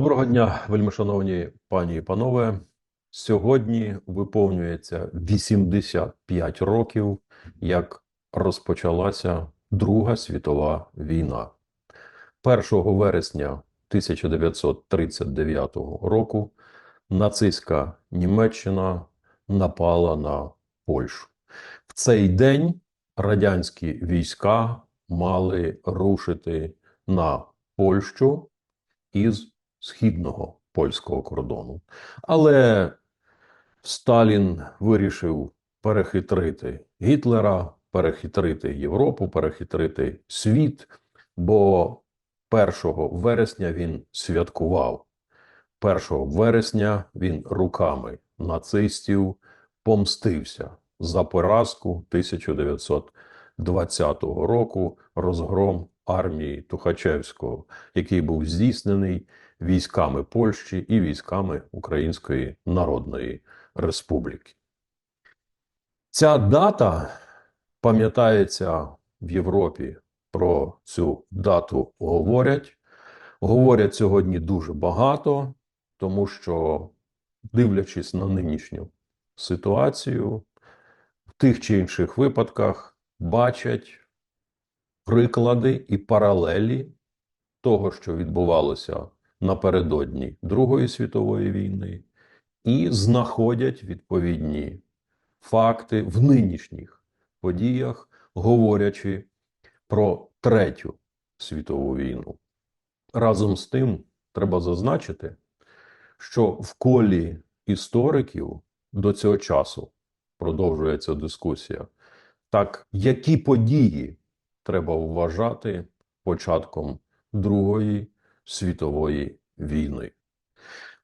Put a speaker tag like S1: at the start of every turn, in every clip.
S1: Доброго дня, вельмишановні пані і панове. Сьогодні виповнюється 85 років, як розпочалася Друга світова війна. 1 вересня 1939 року нацистська Німеччина напала на Польщу. В цей день радянські війська мали рушити на Польщу із східного польського кордону. Але Сталін вирішив перехитрити Гітлера, перехитрити Європу, перехитрити світ, бо 1 вересня він святкував. 1 вересня він руками нацистів помстився за поразку 1920 року розгром армії Тухачевського, який був здійснений військами Польщі і військами Української Народної Республіки. Ця дата пам'ятається в Європі. Про цю дату говорять. Говорять сьогодні дуже багато, тому що, дивлячись на нинішню ситуацію, в тих чи інших випадках бачать приклади і паралелі того, що відбувалося напередодні Другої світової війни, і знаходять відповідні факти в нинішніх подіях, говорячи про Третю світову війну. Разом з тим, треба зазначити, що в колі істориків до цього часу продовжується дискусія. Так, які події треба вважати початком Другої світової війни?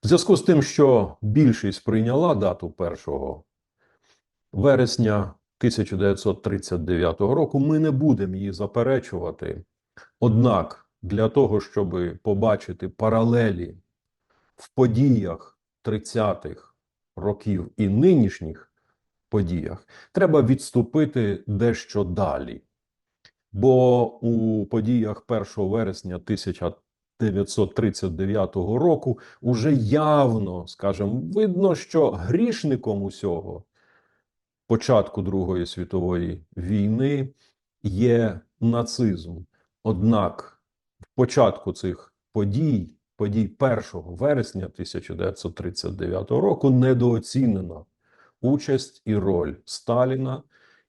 S1: В зв'язку з тим, що більшість прийняла дату 1 вересня 1939 року, ми не будемо її заперечувати. Однак для того, щоб побачити паралелі в подіях 30-х років і нинішніх подіях, треба відступити дещо далі. Бо у подіях 1 вересня 1939 року уже явно, скажімо, видно, що грішником усього початку Другої світової війни є нацизм. Однак в початку цих подій, подій 1 вересня 1939 року, недооцінена участь і роль Сталіна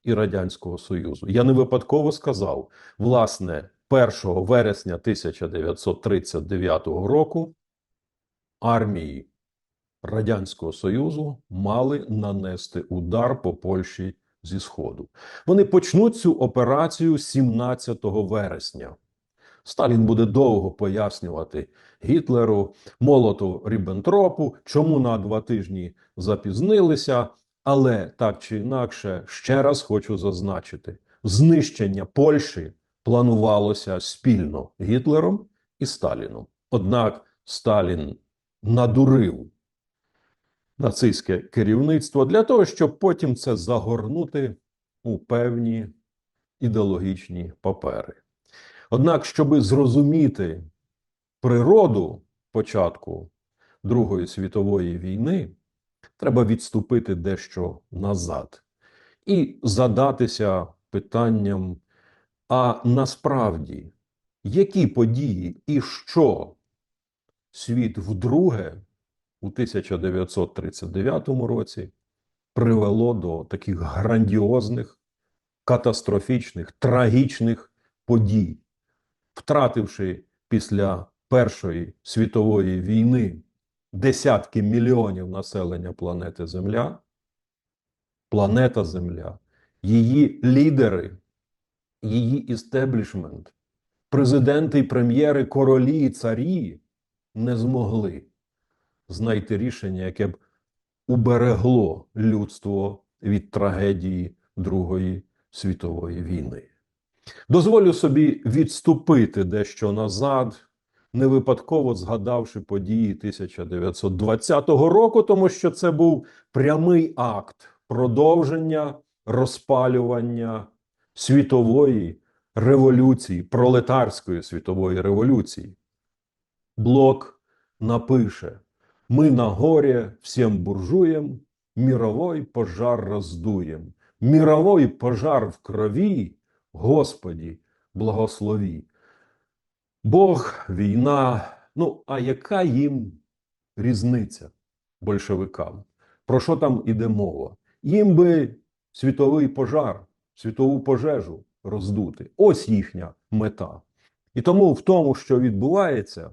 S1: і Радянського Союзу. Я не випадково сказав, власне, 1 вересня 1939 року армії Радянського Союзу мали нанести удар по Польщі зі Сходу. Вони почнуть цю операцію 17 вересня. Сталін буде довго пояснювати Гітлеру, Молоту Ріббентропу, чому на два тижні запізнилися. Але так чи інакше, ще раз хочу зазначити: знищення Польщі планувалося спільно Гітлером і Сталіном. Однак Сталін надурив нацистське керівництво для того, щоб потім це загорнути у певні ідеологічні папери. Однак, щоб зрозуміти природу початку Другої світової війни, треба відступити дещо назад і задатися питанням: а насправді, які події і що? Світ вдруге у 1939 році привело до таких грандіозних, катастрофічних, трагічних подій, втративши після Першої світової війни десятки мільйонів населення планети Земля, планета Земля, її лідери, її істеблішмент, президенти і прем'єри, королі і царі не змогли знайти рішення, яке б уберегло людство від трагедії Другої світової війни. Дозволю собі відступити дещо назад, не випадково згадавши події 1920 року, тому що це був прямий акт продовження розпалювання світової революції, пролетарської світової революції. Блок напише: Ми на горе всем буржуям мировой пожар роздуєм. Мировой пожар в крові, Господі, благослови. Бог, війна. Ну, а яка їм різниця большевикам? Про що там іде мова? Їм би світовий пожар, світову пожежу роздути. Ось їхня мета. І тому в тому, що відбувається,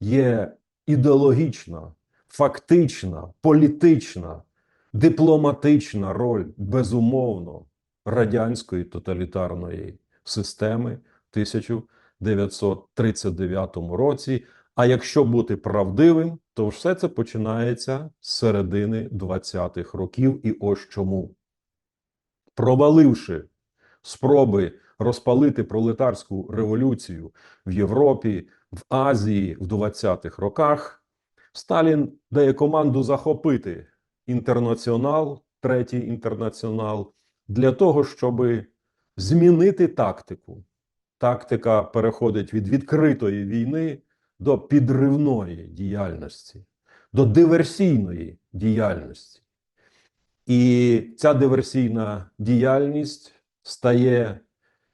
S1: є ідеологічна, фактична, політична, дипломатична роль, безумовно, радянської тоталітарної системи в 1939 році. А якщо бути правдивим, то все це починається з середини 20-х років, і ось чому. Проваливши спроби розпалити пролетарську революцію в Європі, в Азії в 20-х роках, Сталін дає команду захопити інтернаціонал, третій інтернаціонал, для того, щоб змінити тактику. Тактика переходить від відкритої війни до підривної діяльності, до диверсійної діяльності. І ця диверсійна діяльність стає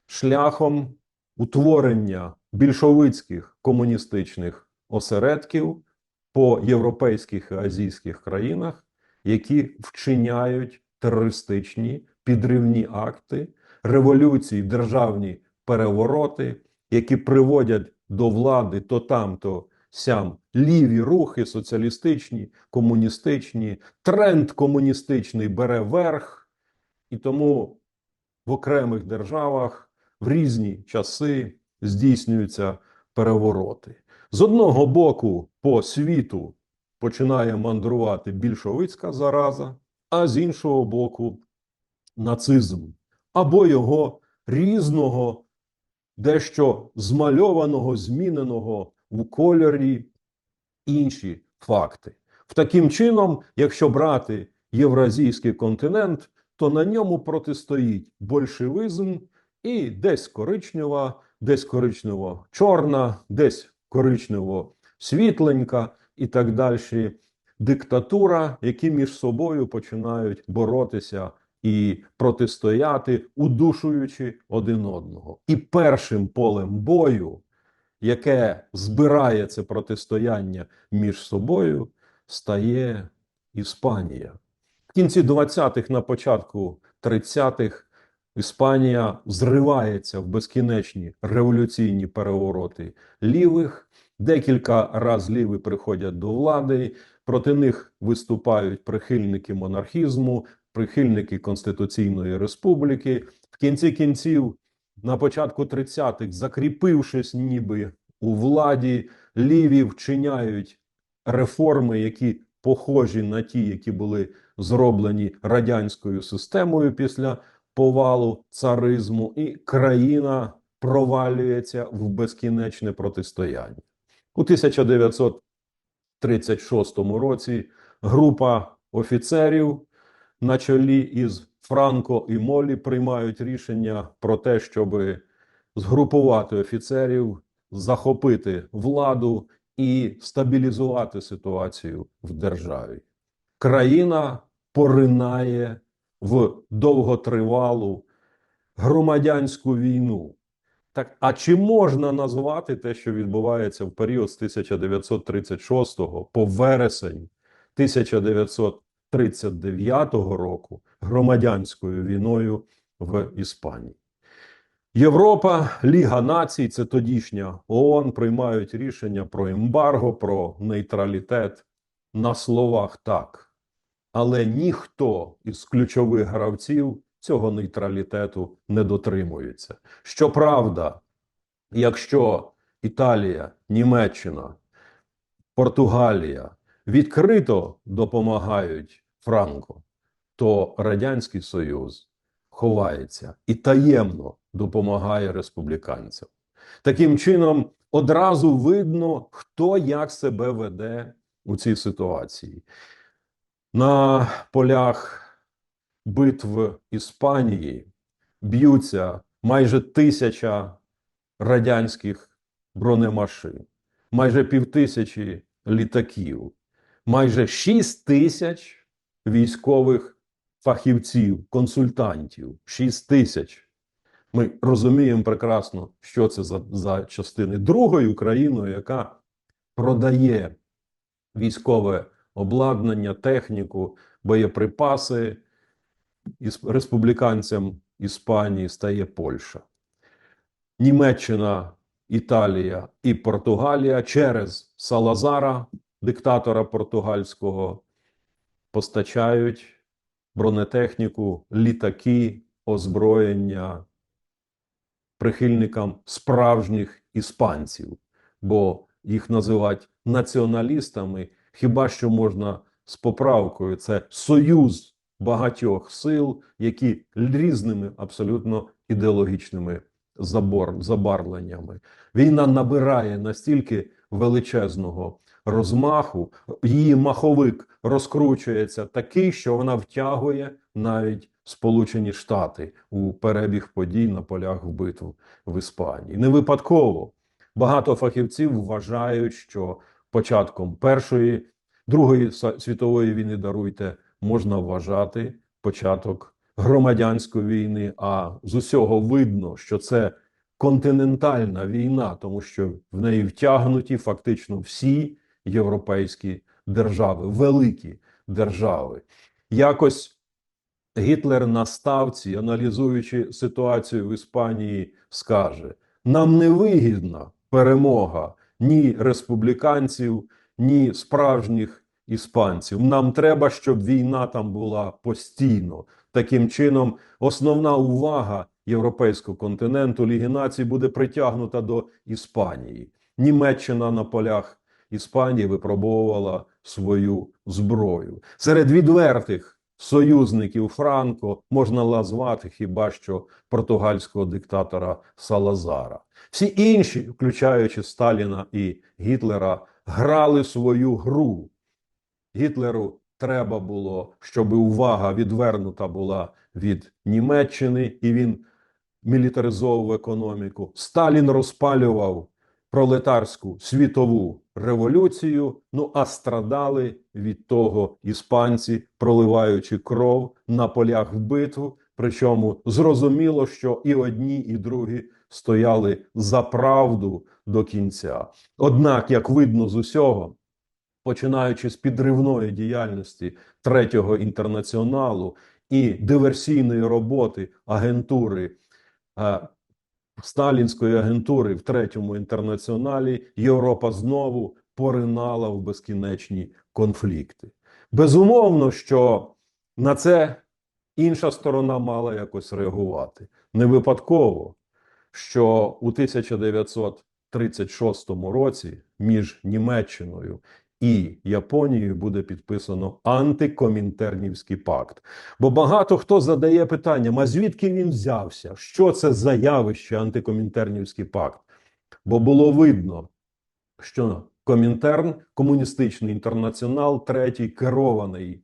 S1: шляхом утворення більшовицьких комуністичних осередків по європейських і азійських країнах, які вчиняють терористичні підривні акти, революції, державні перевороти, які приводять до влади то там, то сям ліві рухи, соціалістичні, комуністичні, тренд комуністичний бере верх, і тому в окремих державах в різні часи здійснюються перевороти. З одного боку, по світу починає мандрувати більшовицька зараза, а з іншого боку, нацизм або його різного, дещо змальованого, зміненого в кольорі інші факти. В таким чином, якщо брати євразійський континент, то на ньому протистоїть большевизм і десь коричнева, десь коричнево-чорна, десь коричнево-світленька і так далі. Диктатура, які між собою починають боротися і протистояти, удушуючи один одного. І першим полем бою, яке збирає це протистояння між собою, стає Іспанія. В кінці 20-х, на початку 30-х Іспанія зривається в безкінечні революційні перевороти лівих. Декілька разів ліві приходять до влади, проти них виступають прихильники монархізму, прихильники Конституційної Республіки. В кінці кінців, на початку 30-х, закріпившись ніби у владі, ліві вчиняють реформи, які похожі на ті, які були зроблені радянською системою після повалу царизму, і країна провалюється в безкінечне протистояння. У 1936 році група офіцерів на чолі із Франко і Молі приймають рішення про те, щоб згрупувати офіцерів, захопити владу і стабілізувати ситуацію в державі. Країна поринає в довготривалу громадянську війну. Так, а чи можна назвати те, що відбувається в період з 1936 по вересень 1939 року громадянською війною в Іспанії? Європа, Ліга націй, це тодішня ООН, приймають рішення про ембарго, про нейтралітет на словах так. Але ніхто із ключових гравців цього нейтралітету не дотримується. Щоправда, якщо Італія, Німеччина, Португалія відкрито допомагають Франко, то Радянський Союз ховається і таємно допомагає республіканцям. Таким чином, одразу видно, хто як себе веде у цій ситуації. На полях битв Іспанії б'ються майже тисяча радянських бронемашин, майже півтисячі літаків, майже 6 тисяч військових фахівців, консультантів. 6 тисяч. Ми розуміємо прекрасно, що це за, за частини другою країною, яка продає військове обладнання, техніку, боєприпаси із республіканцям Іспанії стає Польща. Німеччина, Італія і Португалія через Салазара, диктатора португальського, постачають бронетехніку, літаки, озброєння прихильникам справжніх іспанців, бо їх називають націоналістами. Хіба що можна з поправкою? Це союз багатьох сил, які різними абсолютно ідеологічними забор, забарвленнями. Війна набирає настільки величезного розмаху, її маховик розкручується такий, що вона втягує навіть Сполучені Штати у перебіг подій на полях в битву в Іспанії. Не випадково багато фахівців вважають, що початком першої, другої світової війни даруйте можна вважати початок громадянської війни. А з усього видно, що це континентальна війна, тому що в неї втягнуті фактично всі європейські держави, великі держави. Якось Гітлер на ставці, аналізуючи ситуацію в Іспанії, скаже: нам не вигідна перемога ні республіканців, ні справжніх іспанців. Нам треба, щоб війна там була постійно. Таким чином, основна увага європейського континенту Ліги націй буде притягнута до Іспанії. Німеччина на полях Іспанії випробовувала свою зброю. Серед відвертих союзників Франко можна назвати хіба що португальського диктатора Салазара. Всі інші, включаючи Сталіна і Гітлера, грали свою гру. Гітлеру треба було, щоб увага відвернута була від Німеччини, і він мілітаризовував економіку. Сталін розпалював пролетарську світову революцію. Ну а страдали від того іспанці, проливаючи кров на полях битв. Причому зрозуміло, що і одні, і другі стояли за правду до кінця. Однак, як видно з усього, починаючи з підривної діяльності третього інтернаціоналу і диверсійної роботи агентури сталінської агентури в третьому інтернаціоналі, Європа знову поринала в безкінечні конфлікти. Безумовно, що на це інша сторона мала якось реагувати. Не випадково, що у 1936 році між Німеччиною і Японією буде підписано антикомінтернівський пакт. Бо багато хто задає питання: а звідки він взявся? Що це за явище антикомінтернівський пакт? Бо було видно, що Комінтерн, комуністичний інтернаціонал, третій керований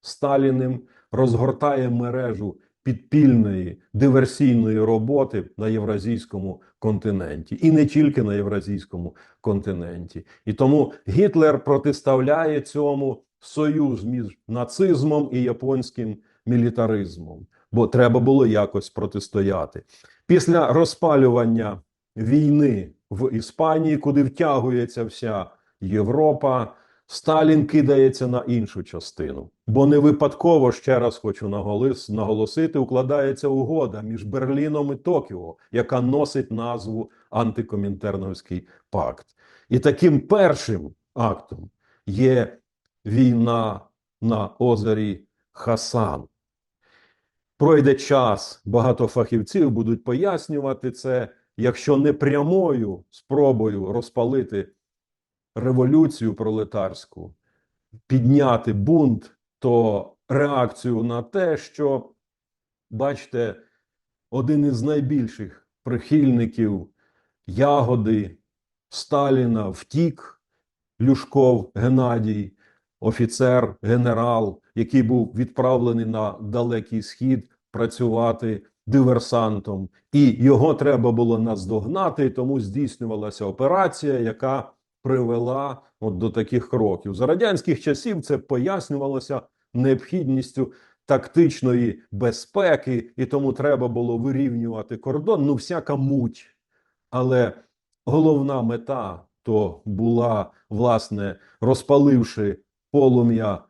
S1: Сталіним, розгортає мережу підпільної диверсійної роботи на євразійському континенті, і не тільки на євразійському континенті. І тому Гітлер протиставляє цьому союз між нацизмом і японським мілітаризмом, бо треба було якось протистояти. Після розпалювання війни в Іспанії, куди втягується вся Європа. Сталін кидається на іншу частину, бо не випадково ще раз хочу наголос, наголосити, укладається угода між Берліном і Токіо, яка носить назву Антикомінтерновський пакт. І таким першим актом є війна на озері Хасан. Пройде час, багато фахівців будуть пояснювати це, якщо не прямою спробою розпалити революцію пролетарську, підняти бунт, то реакцію на те, що, бачите, один із найбільших прихильників ягоди Сталіна втік, Люшков Геннадій, офіцер, генерал, який був відправлений на далекий схід працювати диверсантом, і його треба було наздогнати, тому здійснювалася операція, яка привела от до таких кроків. За радянських часів це пояснювалося необхідністю тактичної безпеки, і тому треба було вирівнювати кордон. Ну, всяка муть. Але головна мета то була, власне, розпаливши полум'я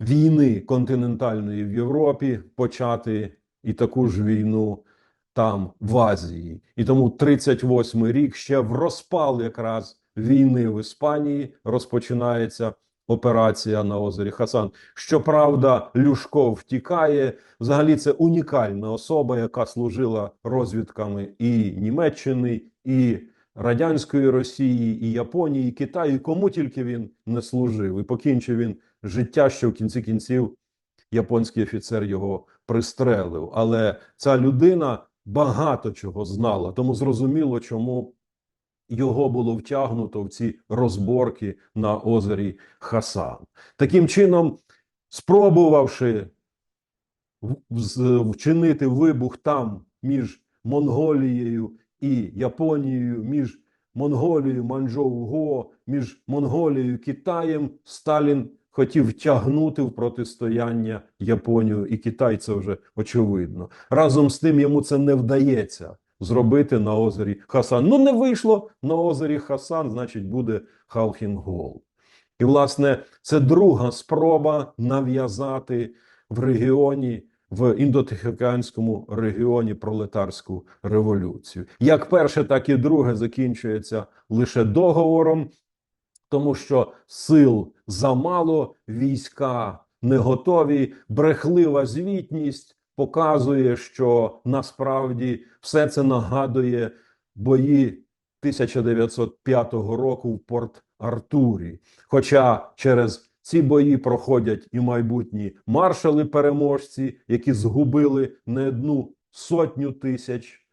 S1: війни континентальної в Європі, почати і таку ж війну там, в Азії. І тому 38-й рік ще в розпал якраз війни в Іспанії розпочинається операція на озері Хасан. Щоправда, Люшко втікає. Взагалі, це унікальна особа, яка служила розвідками і Німеччини, і радянської Росії, і Японії, і Китаю. Кому тільки він не служив, і покінчив він життя, що в кінці кінців японський офіцер його пристрелив. Але ця людина багато чого знала, тому зрозуміло, чому його було втягнуто в ці розборки на озері Хасан. Таким чином, спробувавши вчинити вибух там між Монголією і Японією, між Монголією, Манчжоу-Го, між Монголією і Китаєм, Сталін хотів втягнути в протистояння Японію і Китай. Це вже очевидно. Разом з тим йому це не вдається зробити на озері Хасан. Ну не вийшло на озері Хасан, значить буде Халхінгол. І, власне, це друга спроба нав'язати в регіоні, в індотихоокеанському регіоні пролетарську революцію. Як перше, так і друге закінчується лише договором, тому що сил замало, війська не готові, брехлива звітність показує, що насправді все це нагадує бої 1905 року в Порт Артурі. Хоча через ці бої проходять і майбутні маршали-переможці, які згубили не одну сотню тисяч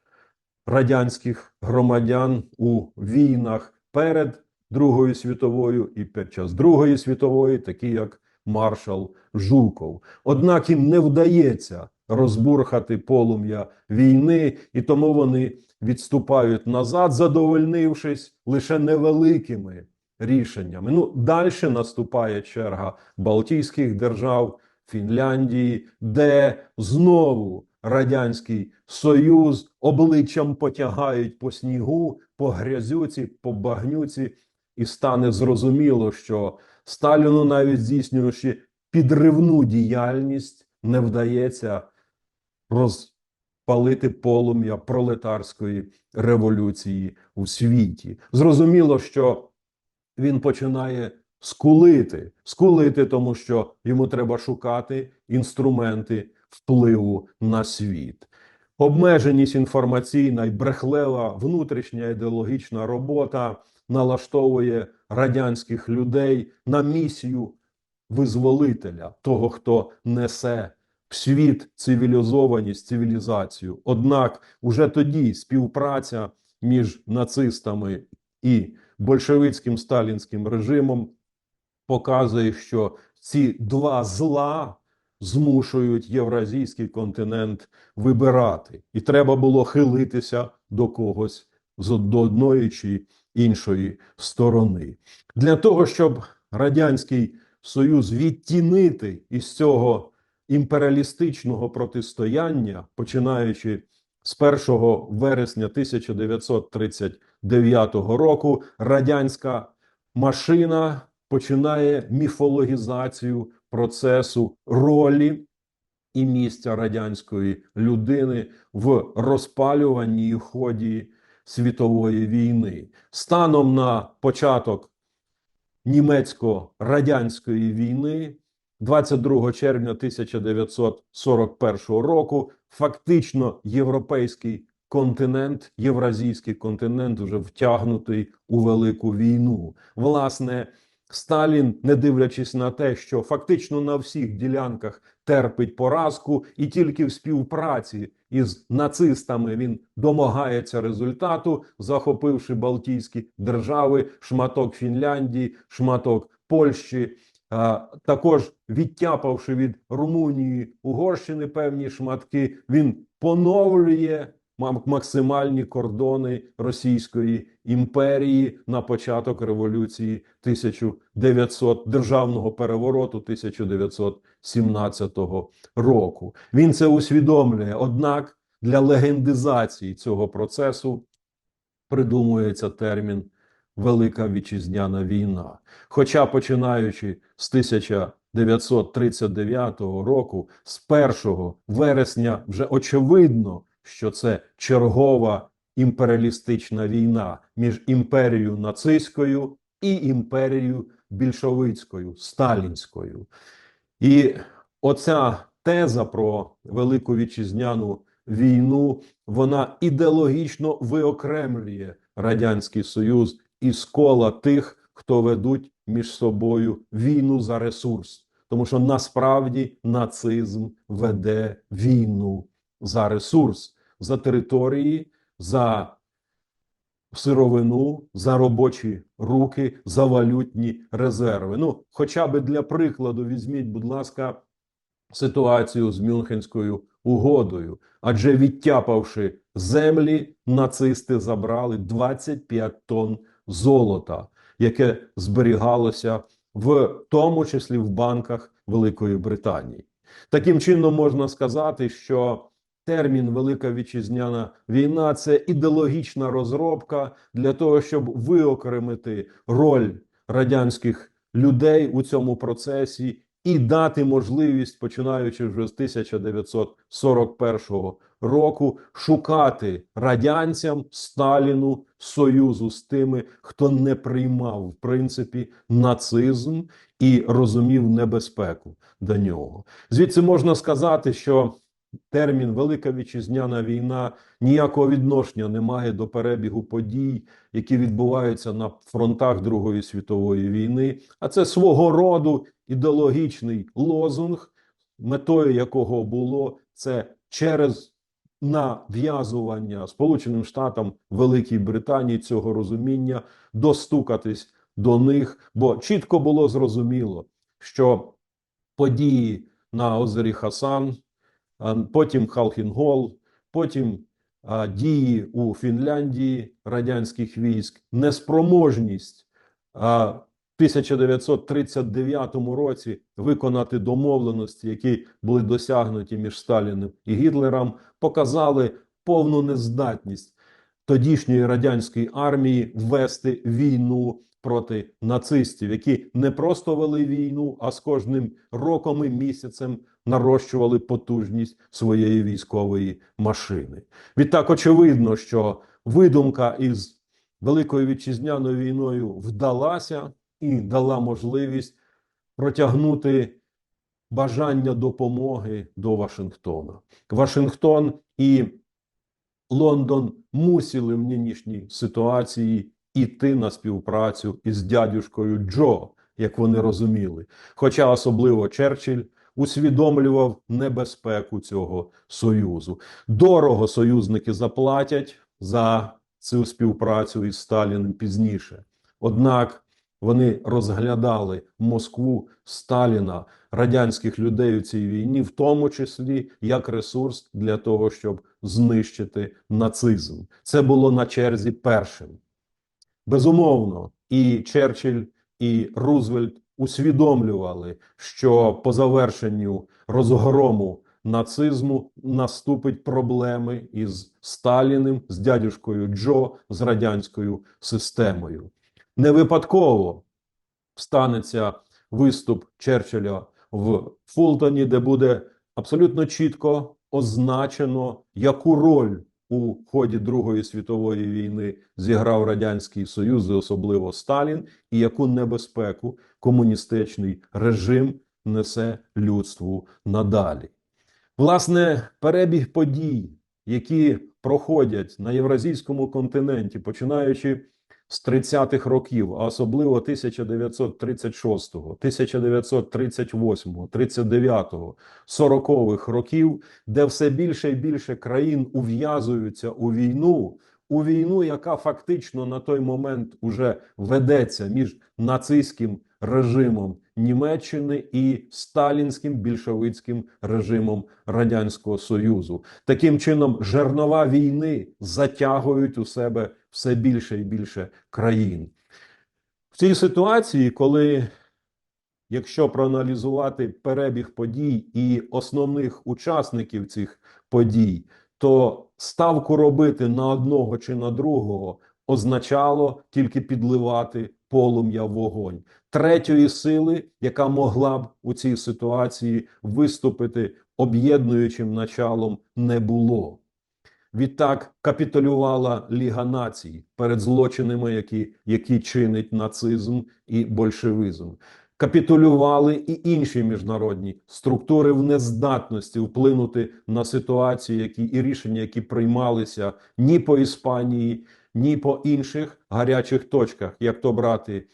S1: радянських громадян у війнах перед Другою світовою і під час Другої світової, такі як маршал Жуков. Однак їм не вдається розбурхати полум'я війни, і тому вони відступають назад, задовольнившись лише невеликими рішеннями. Ну, далі наступає черга Балтійських держав, Фінляндії, де знову Радянський Союз обличчям потягають по снігу, по грязюці, по багнюці, і стане зрозуміло, що Сталіну, навіть здійснюючи підривну діяльність, не вдається розпалити полум'я пролетарської революції у світі. Зрозуміло, що він починає скулити, скулити, тому що йому треба шукати інструменти впливу на світ. Обмеженість інформаційна і брехлева внутрішня ідеологічна робота налаштовує радянських людей на місію визволителя, того, хто несе світ цивілізованість, цивілізацію. Однак уже тоді співпраця між нацистами і большевицьким сталінським режимом показує, що ці два зла змушують євразійський континент вибирати, і треба було хилитися до когось з до одної чи іншої сторони. Для того, щоб Радянський Союз відтінити із цього імперіалістичного протистояння, починаючи з 1 вересня 1939 року, радянська машина починає міфологізацію процесу ролі і місця радянської людини в розпалюванні і ході світової війни. Станом на початок німецько-радянської війни, 22 червня 1941 року, фактично європейський континент, євразійський континент вже втягнутий у велику війну. Власне, Сталін, не дивлячись на те, що фактично на всіх ділянках терпить поразку, і тільки в співпраці із нацистами він домагається результату, захопивши Балтійські держави, шматок Фінляндії, шматок Польщі. Також відтяпавши від Румунії, Угорщини певні шматки, він поновлює ма- максимальні кордони Російської імперії на початок революції 1900 державного перевороту 1917 року. Він це усвідомлює. Однак для легендизації цього процесу придумується термін Велика Вітчизняна війна. Хоча починаючи з 1939 року, з 1 вересня, вже очевидно, що це чергова імперіалістична війна між імперією нацистською і імперією більшовицькою, сталінською. І оця теза про Велику Вітчизняну війну, вона ідеологічно виокремлює Радянський Союз із кола тих, хто ведуть між собою війну за ресурс. Тому що насправді нацизм веде війну за ресурс, за території, за сировину, за робочі руки, за валютні резерви. Ну, хоча би для прикладу, візьміть, будь ласка, ситуацію з Мюнхенською угодою. Адже відтяпавши землі, нацисти забрали 25 тонн золота, яке зберігалося в тому числі в банках Великої Британії. Таким чином можна сказати, що термін Велика Вітчизняна війна це ідеологічна розробка для того, щоб виокремити роль радянських людей у цьому процесі і дати можливість, починаючи вже з 1941 року, шукати радянцям Сталіну союзу з тими, хто не приймав в принципі нацизм і розумів небезпеку до нього. Звідси можна сказати, що термін Велика Вітчизняна війна ніякого відношення не має до перебігу подій, які відбуваються на фронтах Другої світової війни, а це свого роду ідеологічний лозунг, метою якого було це через нав'язування Сполученим Штатам Великій Британії цього розуміння достукатись до них, бо чітко було зрозуміло, що події на озері Хасан, потім Халхінгол, потім дії у Фінляндії радянських військ, неспроможність 1939 році виконати домовленості, які були досягнуті між Сталіним і Гітлером, показали повну нездатність тодішньої радянської армії вести війну проти нацистів, які не просто вели війну, а з кожним роком і місяцем нарощували потужність своєї військової машини. Відтак, очевидно, що видумка із Великою вітчизняною війною вдалася і дала можливість протягнути бажання допомоги до Вашингтона. Вашингтон і Лондон мусили в нинішній ситуації іти на співпрацю із дядюшкою Джо, як вони розуміли. Хоча особливо Черчилль усвідомлював небезпеку цього союзу. Дорого союзники заплатять за цю співпрацю із Сталіним пізніше. Однак вони розглядали Москву Сталіна, радянських людей у цій війні, в тому числі як ресурс для того, щоб знищити нацизм. Це було на черзі першим. Безумовно, і Черчилль, і Рузвельт усвідомлювали, що по завершенню розгрому нацизму наступить проблеми із Сталіним, з дядюшкою Джо, з радянською системою. Не випадково станеться виступ Черчилля в Фултоні, де буде абсолютно чітко означено, яку роль у ході Другої світової війни зіграв Радянський Союз, і особливо Сталін, і яку небезпеку комуністичний режим несе людству надалі. Власне, перебіг подій, які проходять на євразійському континенті, починаючи з 30-х років, а особливо 1936, 1938, 39, 40-х років, де все більше і більше країн ув'язуються у війну, у війну, яка фактично на той момент уже ведеться між нацистським режимом Німеччини і сталінським більшовицьким режимом Радянського Союзу. Таким чином, жернова війни затягують у себе все більше і більше країн. В цій ситуації, коли Якщо проаналізувати перебіг подій і основних учасників цих подій, то ставку робити на одного чи на другого означало тільки підливати полум'я вогонь. Третьої сили, яка могла б у цій ситуації виступити об'єднуючим началом, не було. Відтак капітулювала Ліга націй перед злочинами, які, які чинить нацизм і большевизм. Капітулювали і інші міжнародні структури в нездатності вплинути на ситуацію, які і рішення, які приймалися ні по Іспанії, ні по інших гарячих точках, як то брати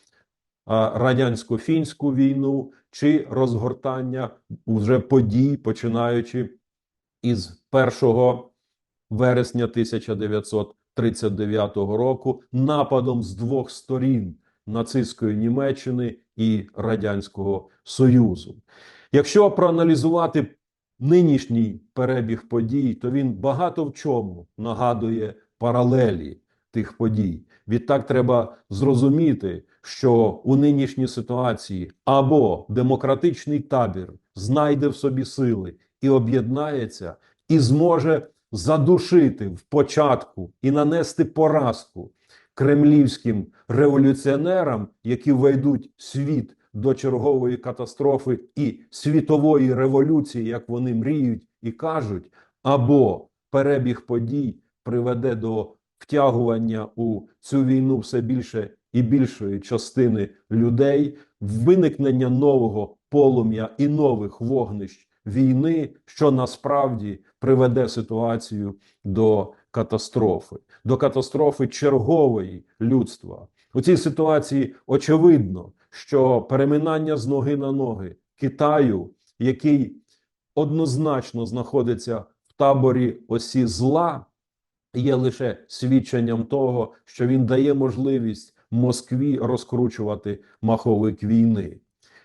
S1: радянсько-фінську війну чи розгортання вже подій, починаючи із 1 вересня 1939 року, нападом з двох сторін нацистської Німеччини і Радянського Союзу. Якщо проаналізувати нинішній перебіг подій, то він багато в чому нагадує паралелі тих подій. Відтак треба зрозуміти, що у нинішній ситуації або демократичний табір знайде в собі сили і об'єднається, і зможе задушити в початку і нанести поразку кремлівським революціонерам, які введуть світ до чергової катастрофи і світової революції, як вони мріють і кажуть, або перебіг подій приведе до втягування у цю війну все більше і більшої частини людей, виникнення нового полум'я і нових вогнищ війни, що насправді приведе ситуацію до катастрофи, до катастрофи чергової людства. У цій ситуації очевидно, що переминання з ноги на ноги Китаю, який однозначно знаходиться в таборі осі зла, є лише свідченням того, що він дає можливість Москві розкручувати маховик війни.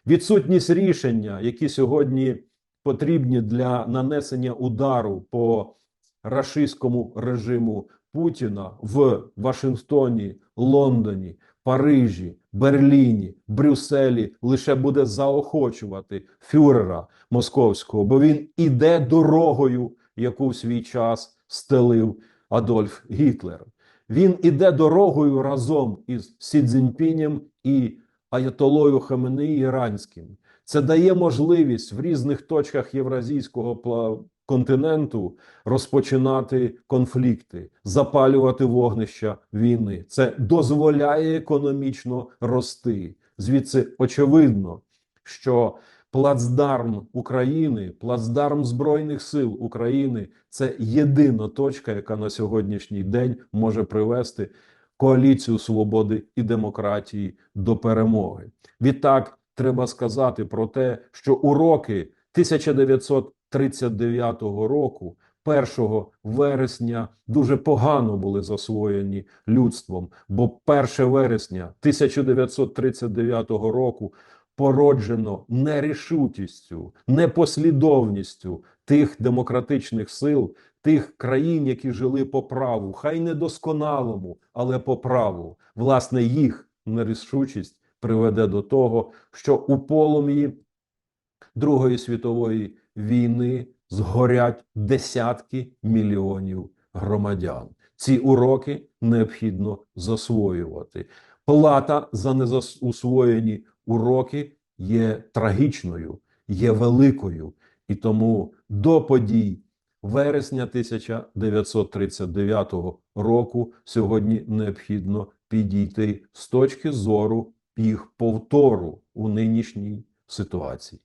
S1: Відсутність рішення, які сьогодні потрібні для нанесення удару по рашистському режиму Путіна в Вашингтоні, Лондоні, Парижі, Берліні, Брюсселі лише буде заохочувати фюрера московського, бо він іде дорогою, яку в свій час стелив Адольф Гітлер. Він іде дорогою разом із Сі Цзіньпінем і Аятолою Хаменеї Іранським. Це дає можливість в різних точках євразійського континенту розпочинати конфлікти, запалювати вогнища війни. Це дозволяє економічно рости. Звідси очевидно, що плацдарм України, плацдарм Збройних сил України це єдина точка, яка на сьогоднішній день може привести коаліцію свободи і демократії до перемоги. Відтак треба сказати про те, що уроки 1900 39 року, 1 вересня, дуже погано були засвоєні людством. Бо 1 вересня 1939 року породжено нерішутістю, непослідовністю тих демократичних сил, тих країн, які жили по праву, хай недосконалому, але по праву. Власне, їх нерішучість приведе до того, що у полум'ї Другої світової війни згорять десятки мільйонів громадян. Ці уроки необхідно засвоювати. Плата за незаусвоєні уроки є трагічною, є великою, і тому до подій вересня 1939 року сьогодні необхідно підійти з точки зору їх повтору у нинішній ситуації.